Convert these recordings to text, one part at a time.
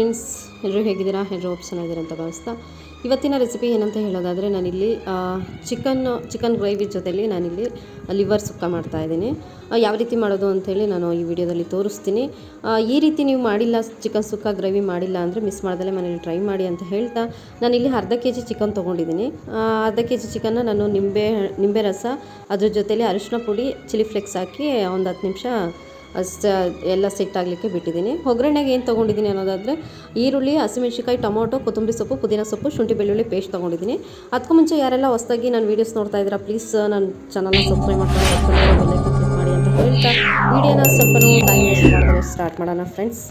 Friends ಎಲ್ಲರೂ ಹೇಗಿದ್ದೀರಾ? ಎಲ್ಲರೂ ಚೆನ್ನಾಗಿದ್ದೀರಾ ಅಂತ ಭಾವಿಸ್ತಾ. ಇವತ್ತಿನ ರೆಸಿಪಿ ಏನಂತ ಹೇಳೋದಾದರೆ ನಾನಿಲ್ಲಿ ಚಿಕನ್ ಚಿಕನ್ ಗ್ರೇವಿ ಜೊತೆಯಲ್ಲಿ ನಾನಿಲ್ಲಿ ಲಿವರ್ ಸುಕ್ಕ ಮಾಡ್ತಾ ಇದ್ದೀನಿ. ಯಾವ ರೀತಿ ಮಾಡೋದು ಅಂಥೇಳಿ ನಾನು ಈ ವಿಡಿಯೋದಲ್ಲಿ ತೋರಿಸ್ತೀನಿ. ಈ ರೀತಿ ನೀವು ಮಾಡಿಲ್ಲ ಚಿಕನ್ ಸುಕ್ಕ ಗ್ರೇವಿ ಮಾಡಿಲ್ಲ ಅಂದರೆ ಮಿಸ್ ಮಾಡ್ದಲೇ ಮನೇಲಿ ಟ್ರೈ ಮಾಡಿ ಅಂತ ಹೇಳ್ತಾ ನಾನಿಲ್ಲಿ ಅರ್ಧ ಕೆ ಜಿ ಚಿಕನ್ ತೊಗೊಂಡಿದ್ದೀನಿ ಅರ್ಧ ಕೆ ಜಿ ಚಿಕನ್ನ ನಾನು ನಿಂಬೆ ನಿಂಬೆ ರಸ, ಅದ್ರ ಜೊತೆಲಿ ಅರಿಶಿನ ಪುಡಿ ಚಿಲ್ಲಿ ಫ್ಲೆಕ್ಸ್ ಹಾಕಿ ಒಂದು ಹತ್ತು ನಿಮಿಷ ಅಷ್ಟು ಎಲ್ಲ ಸೆಟ್ ಆಗಲಿಕ್ಕೆ ಬಿಟ್ಟಿದ್ದೀನಿ. ಒಗ್ಗರಣೆಗೆ ಏನು ತೊಗೊಂಡಿದ್ದೀನಿ ಅನ್ನೋದಾದರೆ ಈರುಳ್ಳಿ ಹಸಿಮೆಣ್ಸಿಕಾಯಿ ಟೊಮೊಟೊ, ಕೊತ್ತಂಬರಿ ಸೊಪ್ಪು, ಪುದೀನ ಸೊಪ್ಪು, ಶುಂಠಿ ಬೆಳ್ಳುಳ್ಳಿ ಪೇಸ್ಟ್ ತೊಗೊಂಡಿದ್ದೀನಿ. ಅದಕ್ಕೂ ಮುಂಚೆ ಯಾರೆಲ್ಲ ಹೊಸದಾಗಿ ನಾನು ವೀಡಿಯೋಸ್ ನೋಡ್ತಾ ಇದ್ದೀರಾ ಪ್ಲೀಸ್ ನನ್ನ ಚಾನಲ್ನ ಸಬ್ಸ್ಕ್ರೈಬ್ ಮಾಡ್ಕೊಂಡು ಕ್ಲಿಕ್ ಮಾಡಿ ಅಂತ ಹೇಳ್ತಾ ವೀಡಿಯೋನ ಸ್ವಲ್ಪ ಟೈಮ್ ವೇಸ್ಟ್ ಸ್ಟಾರ್ಟ್ ಮಾಡೋಣ ಫ್ರೆಂಡ್ಸ್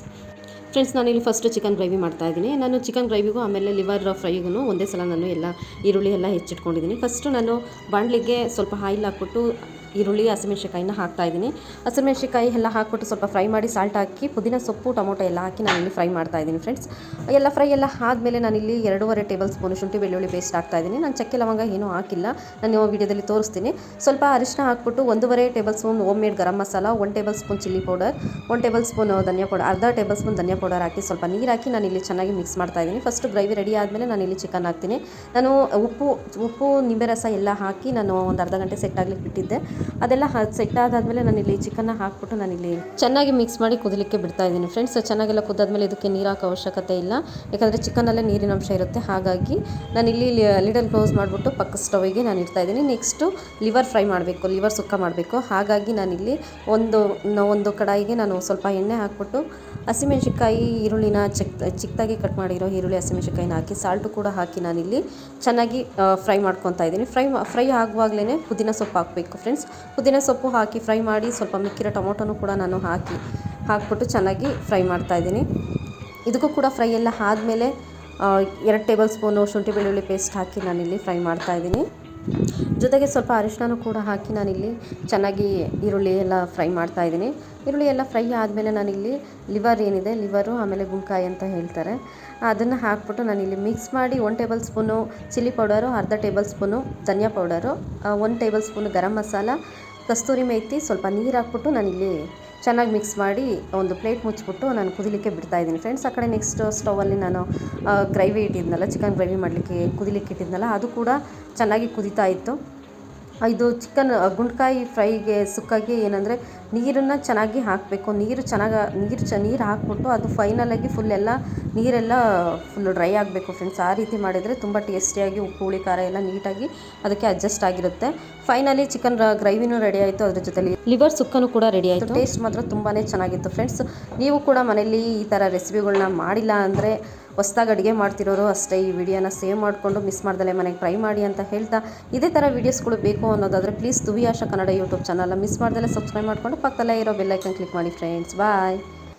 ಫ್ರೆಂಡ್ಸ್ ನಾನಿಲ್ಲಿ ಫಸ್ಟ್ ಚಿಕನ್ ಗ್ರೇವಿ ಮಾಡ್ತಾ ಇದ್ದೀನಿ. ನಾನು ಚಿಕನ್ ಗ್ರೇವಿಗೂ ಆಮೇಲೆ ಲಿವರ್ ಫ್ರೈಗೂ ಒಂದೇ ಸಲ ನಾನು ಎಲ್ಲ ಈರುಳ್ಳಿ ಎಲ್ಲ ಹೆಚ್ಚಿಟ್ಕೊಂಡಿದ್ದೀನಿ. ಫಸ್ಟು ನಾನು ಬಾಣಲಿಗೆ ಸ್ವಲ್ಪ ಆಯಿಲ್ ಹಾಕ್ಬಿಟ್ಟು ಈರುಳ್ಳಿ ಹಸಿಮೆಣ್ಸಿಕಾಯಿನ ಹಾಕ್ತಾ ಇದ್ದೀನಿ. ಹಸಿಮೆಣ್ಸಿಕಾಯಿ ಎಲ್ಲ ಹಾಕ್ಬಿಟ್ಟು ಸ್ವಲ್ಪ ಫ್ರೈ ಮಾಡಿ ಸಾಲ್ಟ್ ಹಾಕಿ ಪುದೀನ ಸೊಪ್ಪು, ಟೊಮೊಟೊ ಎಲ್ಲ ಹಾಕಿ ನಾನು ಇಲ್ಲಿ ಫ್ರೈ ಮಾಡ್ತಾ ಇದ್ದೀನಿ ಫ್ರೆಂಡ್ಸ್ ಎಲ್ಲ ಫ್ರೈ ಎಲ್ಲ ಆದಮೇಲೆ ನಾನಿಲ್ಲಿ ಎರಡೂವರೆ ಟೇಬಲ್ ಸ್ಪೂನ್ ಶುಂಠಿ, ಬೆಳ್ಳುಳ್ಳಿ ಪೇಸ್ಟ್ ಹಾಕ್ತಾ ಇದ್ದೀನಿ. ನಾನು ಚಕ್ಕೆ ಲವಂಗ ಏನೂ ಹಾಕಿಲ್ಲ. ನಾನು ವಿಡಿಯೋದಲ್ಲಿ ತೋರಿಸ್ತೀನಿ. ಸ್ವಲ್ಪ ಅರಿಶಿನ ಹಾಕ್ಬಿಟ್ಟು ಒಂದೂವರೆ table spoon home made garam masala one table spoon chilli powder one table spoon dhaniya powder ಅರ್ಧ ಟೇಬಲ್ ಸ್ಪೂನ್ ಧನಿಯಾ ಪೌಡರ್ ಹಾಕಿ ಸ್ವಲ್ಪ ನೀರು ಹಾಕಿ ನಾನು ಇಲ್ಲಿ ಚೆನ್ನಾಗಿ ಮಿಕ್ಸ್ ಮಾಡ್ತಾ ಇದ್ದೀನಿ. ಫಸ್ಟ್ ಗ್ರೈವಿ ರೆಡಿ ಆದಮೇಲೆ ನಾನು ಇಲ್ಲಿ ಚಿಕನ್ ಹಾಕ್ತೀನಿ. ನಾನು ಉಪ್ಪು ಉಪ್ಪು, ನಿಂಬೆ ರಸ ಎಲ್ಲ ಹಾಕಿ ನಾನು ಒಂದು ಅರ್ಧ ಗಂಟೆ ಸೆಟ್ ಆಗಲಿಕ್ಕೆ ಬಿಟ್ಟಿದ್ದೆ. ಅದೆಲ್ಲ ಸೆಟ್ ಆದಾದಮೇಲೆ ನಾನಿಲ್ಲಿ ಚಿಕನ್ನ ಹಾಕ್ಬಿಟ್ಟು ನಾನಿಲ್ಲಿ ಚೆನ್ನಾಗಿ ಮಿಕ್ಸ್ ಮಾಡಿ ಕುದಲಿಕ್ಕೆ ಬಿಡ್ತಾ ಇದ್ದೀನಿ. ಫ್ರೆಂಡ್ಸ್ ಚೆನ್ನಾಗೆಲ್ಲ ಕುದ್ದಾದ್ಮೇಲೆ ಇದಕ್ಕೆ ನೀರು ಹಾಕೋ ಅವಶ್ಯಕತೆ ಇಲ್ಲ. ಯಾಕಂದರೆ ಚಿಕನಲ್ಲೇ ನೀರಿನ ಅಂಶ ಇರುತ್ತೆ. ಹಾಗಾಗಿ ನಾನು ಇಲ್ಲಿ ಲಿಡಲ್ ಕ್ಲೋಸ್ ಮಾಡಿಬಿಟ್ಟು ಪಕ್ಕ ಸ್ಟವಿಗೆ ನಾನು ಇಡ್ತಾ ಇದ್ದೀನಿ. ನೆಕ್ಸ್ಟು ಲಿವರ್ ಫ್ರೈ ಮಾಡಬೇಕು ಲಿವರ್ ಸುಕ್ಕ ಮಾಡಬೇಕು. ಹಾಗಾಗಿ ನಾನಿಲ್ಲಿ ಒಂದು ಒಂದು ಕಡಾಯಿಗೆ ನಾನು ಸ್ವಲ್ಪ ಎಣ್ಣೆ ಹಾಕ್ಬಿಟ್ಟು ಹಸಿಮೆಣ್ಸಿಕಾಯಿ ಈರುಳ್ಳಿನ ಚಿಕ್ ಚಿಕ್ಕದಾಗಿ ಕಟ್ ಮಾಡಿರೋ ಈರುಳ್ಳಿ ಹಸಿಮೆಣ್ಸಿಕಾಯಿನ ಹಾಕಿ ಸಾಲ್ಟು ಕೂಡ ಹಾಕಿ ನಾನಿಲ್ಲಿ ಚೆನ್ನಾಗಿ ಫ್ರೈ ಮಾಡ್ಕೊತಾ ಇದ್ದೀನಿ. ಫ್ರೈ ಫ್ರೈ ಆಗುವಾಗಲೇ ಪುದೀನ ಸೊಪ್ಪು ಹಾಕಬೇಕು ಫ್ರೆಂಡ್ಸ್ ಪುದೀನ ಸೊಪ್ಪು ಹಾಕಿ ಫ್ರೈ ಮಾಡಿ ಸ್ವಲ್ಪ ಮಿಕ್ಕಿರೋ ಟೊಮೊಟೊನು ಕೂಡ ನಾನು ಹಾಕಿ ಹಾಕ್ಬಿಟ್ಟು ಚೆನ್ನಾಗಿ ಫ್ರೈ ಮಾಡ್ತಾ ಇದ್ದೀನಿ. ಇದಕ್ಕೂ ಕೂಡ ಫ್ರೈ ಎಲ್ಲ ಆದಮೇಲೆ ಎರಡು ಟೇಬಲ್ ಸ್ಪೂನು ಶುಂಠಿ ಬೆಳ್ಳುಳ್ಳಿ ಪೇಸ್ಟ್ ಹಾಕಿ ನಾನಿಲ್ಲಿ ಫ್ರೈ ಮಾಡ್ತಾ ಇದ್ದೀನಿ. ಜೊತೆಗೆ ಸ್ವಲ್ಪ ಅರಿಶಿನ ಕೂಡ ಹಾಕಿ ನಾನಿಲ್ಲಿ ಚೆನ್ನಾಗಿ ಈರುಳ್ಳಿ ಎಲ್ಲ ಫ್ರೈ ಮಾಡ್ತಾ ಇದ್ದೀನಿ. ಈರುಳ್ಳಿ ಎಲ್ಲ ಫ್ರೈ ಆದಮೇಲೆ ನಾನಿಲ್ಲಿ ಲಿವರ್ ಏನಿದೆ, ಲಿವರು, ಆಮೇಲೆ ಗುಂಕಾಯಿ ಅಂತ ಹೇಳ್ತಾರೆ. ಅದನ್ನು ಹಾಕ್ಬಿಟ್ಟು ನಾನಿಲ್ಲಿ ಮಿಕ್ಸ್ ಮಾಡಿ one table spoon chilli powder, ಅರ್ಧ table spoon dhaniya powder one table spoon garam masala, kasturi methi ಸ್ವಲ್ಪ ನೀರು ಹಾಕ್ಬಿಟ್ಟು ನಾನಿಲ್ಲಿ ಚೆನ್ನಾಗಿ ಮಿಕ್ಸ್ ಮಾಡಿ ಒಂದು ಪ್ಲೇಟ್ ಮುಚ್ಚಿಬಿಟ್ಟು ನಾನು ಕುದಿಲಿಕ್ಕೆ ಬಿಡ್ತಾ ಇದ್ದೀನಿ ಫ್ರೆಂಡ್ಸ್. ಆ ಕಡೆ ನೆಕ್ಸ್ಟ್ ಸ್ಟವಲ್ಲಿ ನಾನು ಗ್ರೇವಿ ಇಟ್ಟಿದ್ನಲ್ಲ, ಚಿಕನ್ ಗ್ರೇವಿ ಮಾಡಲಿಕ್ಕೆ ಕುದಿಲಿಕ್ಕೆ ಇಟ್ಟಿದ್ನಲ್ಲ, ಅದು ಕೂಡ ಚೆನ್ನಾಗಿ ಕುದಿತಾ ಇತ್ತು. ಇದು ಚಿಕನ್ ಗುಂಡ್ಕಾಯಿ ಫ್ರೈಗೆ ಸುಕ್ಕಾಗಿ ಏನಂದರೆ ನೀರನ್ನು ಚೆನ್ನಾಗಿ ಹಾಕಬೇಕು. ನೀರು ಚೆನ್ನಾಗಿ, ನೀರು ಚ, ನೀರು ಹಾಕ್ಬಿಟ್ಟು ಅದು ಫೈನಲಾಗಿ ಫುಲ್ ಎಲ್ಲ, ನೀರೆಲ್ಲ ಫುಲ್ ಡ್ರೈ ಆಗಬೇಕು ಫ್ರೆಂಡ್ಸ್ ಆ ರೀತಿ ಮಾಡಿದರೆ ತುಂಬ ಟೇಸ್ಟಿಯಾಗಿ ಉಪ್ಪು, ಹುಳಿ, ಖಾರ ಎಲ್ಲ ನೀಟಾಗಿ ಅದಕ್ಕೆ ಅಡ್ಜಸ್ಟ್ ಆಗಿರುತ್ತೆ. ಫೈನಲಿ ಚಿಕನ್ ಗ್ರೈವಿನೂ ರೆಡಿ ಆಯಿತು. ಅದ್ರ ಜೊತೆಲಿ ಲಿವರ್ ಸುಕ್ಕನೂ ಕೂಡ ರೆಡಿ ಆಯಿತು. ಟೇಸ್ಟ್ ಮಾತ್ರ ತುಂಬಾ ಚೆನ್ನಾಗಿತ್ತು ಫ್ರೆಂಡ್ಸ್ ನೀವು ಕೂಡ ಮನೇಲಿ ಈ ಥರ ರೆಸಿಪಿಗಳನ್ನ ಮಾಡಿಲ್ಲ ಅಂದರೆ ಹೊಸ್ದಾಗಿ ಅಡುಗೆ ಮಾಡ್ತಿರೋರು ಅಷ್ಟೇ. ಈ ವಿಡಿಯೋನ ಸೇವ್ ಮಾಡಿಕೊಂಡು ಮಿಸ್ ಮಾಡ್ದಲೆ ಮನೆಗೆ ಟ್ರೈ ಮಾಡಿ ಅಂತ ಹೇಳ್ತಾ ಇದೇ ಥರ ವೀಡಿಯೋಸ್ಗಳು ಬೇಕು ಅನ್ನೋದಾದರೆ ಪ್ಲೀಸ್ ತುವಿ ಆಶಾ ಕನ್ನಡ ಯೂಟ್ಯೂಬ್ ಚಾನಲ್ನ ಮಿಸ್ ಮಾಡ್ದಲೆ ಸಬ್ಸ್ಕ್ರೈಬ್ ಮಾಡಿಕೊಂಡು ಪಕ್ಕದಲ್ಲೇ ಇರೋ ಬೆಲ್ಲೈಕನ್ ಕ್ಲಿಕ್ ಮಾಡಿ ಫ್ರೆಂಡ್ಸ್. ಬಾಯ್.